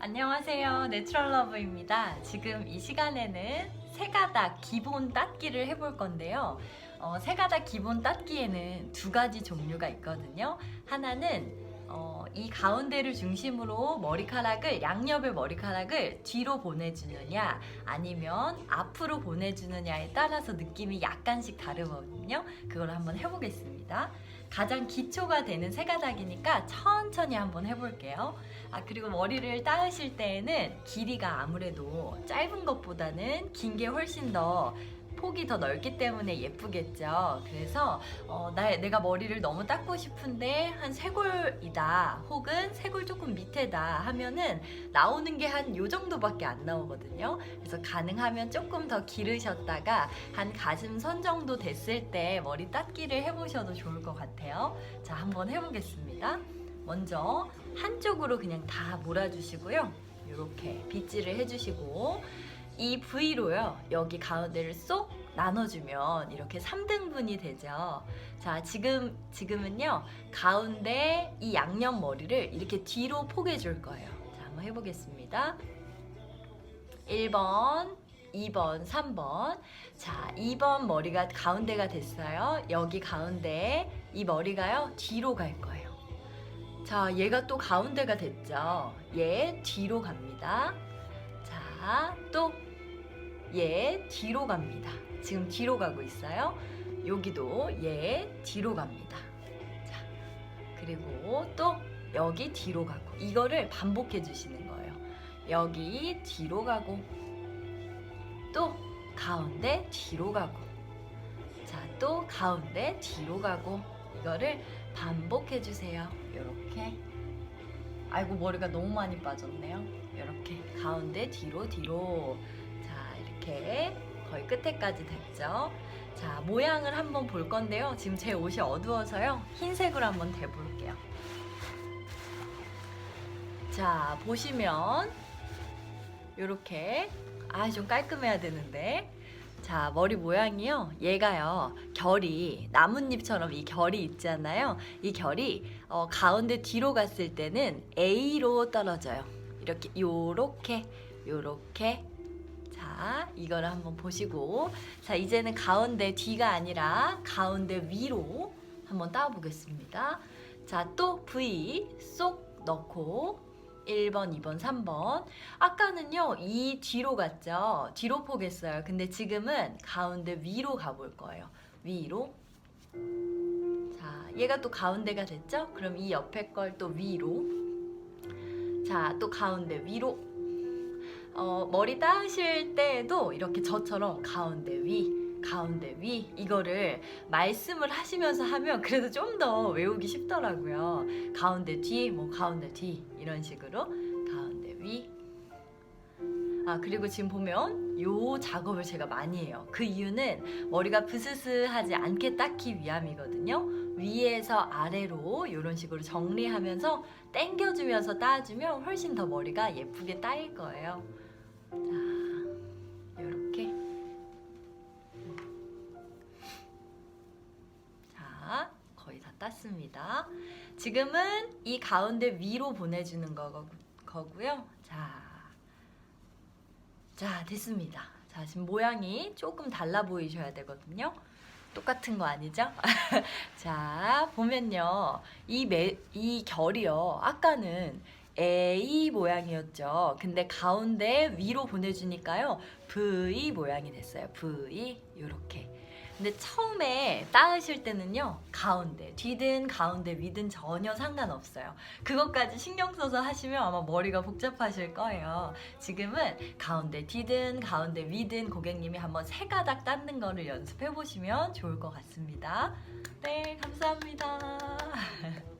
안녕하세요. 내추럴 러브입니다. 지금 이 시간에는 세 가닥 기본 땄기를 해볼 건데요. 어, 세 가닥 기본 땄기에는 두 가지 종류가 있거든요. 하나는 어, 이 가운데를 중심으로 머리카락을 양옆의 머리카락을 뒤로 보내주느냐 아니면 앞으로 보내주느냐에 따라서 느낌이 약간씩 다르거든요. 그걸 한번 해보겠습니다. 가장 기초가 되는 세 가닥이니까 천천히 한번 해볼게요. 아 그리고 머리를 따으실 때에는 길이가 아무래도 짧은 것보다는 긴 게 훨씬 더 폭이 더 넓기 때문에 예쁘겠죠. 그래서 어, 나, 내가 머리를 너무 닦고 싶은데 한 쇄골이다 혹은 쇄골 조금 밑에다 하면은 나오는 게 한 요 정도밖에 안 나오거든요. 그래서 가능하면 조금 더 기르셨다가 한 가슴 선 정도 됐을 때 머리 닦기를 해보셔도 좋을 것 같아요. 자, 한번 해보겠습니다. 먼저 한쪽으로 그냥 다 몰아주시고요. 이렇게 빗질을 해주시고 이 V로요. 여기 가운데를 쏙 나눠주면 이렇게 3등분이 되죠. 자, 지금, 지금은요. 가운데 이 양옆 머리를 이렇게 뒤로 포개 줄 거예요. 자, 한번 해보겠습니다. 1번, 2번, 3번. 자, 2번 머리가 가운데가 됐어요. 여기 가운데 이 머리가요. 뒤로 갈 거예요. 자, 얘가 또 가운데가 됐죠. 얘 뒤로 갑니다. 얘 뒤로 갑니다. 지금 뒤로 가고 있어요. 여기도 얘 뒤로 갑니다. 자, 그리고 또 여기 뒤로 가고 이거를 반복해 주시는 거예요. 여기 뒤로 가고 또 가운데 뒤로 가고 자, 또 가운데 뒤로 가고 이거를 반복해 주세요. 이렇게 아이고 머리가 너무 많이 빠졌네요. 이렇게 가운데 뒤로 뒤로 자 이렇게 거의 끝에까지 됐죠. 자 모양을 한번 볼 건데요. 지금 제 옷이 어두워서요. 흰색으로 한번 대볼게요. 자 보시면 이렇게 아 좀 깔끔해야 되는데 자 머리 모양이요 얘가요 결이 나뭇잎처럼 이 결이 있잖아요 이 결이 어, 가운데 뒤로 갔을 때는 A로 떨어져요 이렇게 요렇게 요렇게 자 이거를 한번 보시고 자 이제는 가운데 뒤가 아니라 가운데 위로 한번 따 보겠습니다 자 또 V 쏙 넣고 1번, 2번, 3번. 아까는요, 이 뒤로 갔죠? 뒤로 포겠어요. 근데 지금은 가운데 위로 가볼 거예요. 위로. 자, 얘가 또 가운데가 됐죠? 그럼 이 옆에 걸 또 위로. 자, 또 가운데 위로. 어, 머리 따으실 때에도 이렇게 저처럼 가운데 위, 가운데 위 이거를 말씀을 하시면서 하면 그래도 좀 더 외우기 쉽더라고요. 가운데 뒤, 뭐 가운데 뒤 이런 식으로 가운데 위. 아 그리고 지금 보면 요 작업을 제가 많이 해요. 그 이유는 머리가 부스스하지 않게 닦기 위함이거든요. 위에서 아래로 이런 식으로 정리하면서 당겨주면서 따주면 훨씬 더 머리가 예쁘게 따일 거예요. 자, 이렇게. 자, 거의 다 땄습니다. 지금은 이 가운데 위로 보내주는 거, 거고요. 자, 자, 됐습니다. 자, 지금 모양이 조금 달라 보이셔야 되거든요. 똑같은 거 아니죠? 자, 보면요. 이, 매, 이 결이요. 아까는 A 모양이었죠. 근데 가운데 위로 보내주니까요. V 모양이 됐어요. V. 이렇게. 근데 처음에 따으실 때는요, 가운데, 뒤든 가운데, 위든 전혀 상관없어요. 그것까지 신경 써서 하시면 아마 머리가 복잡하실 거예요. 지금은 가운데, 뒤든 가운데, 위든 고객님이 한번 세 가닥 닦는 거를 연습해 보시면 좋을 것 같습니다. 네, 감사합니다.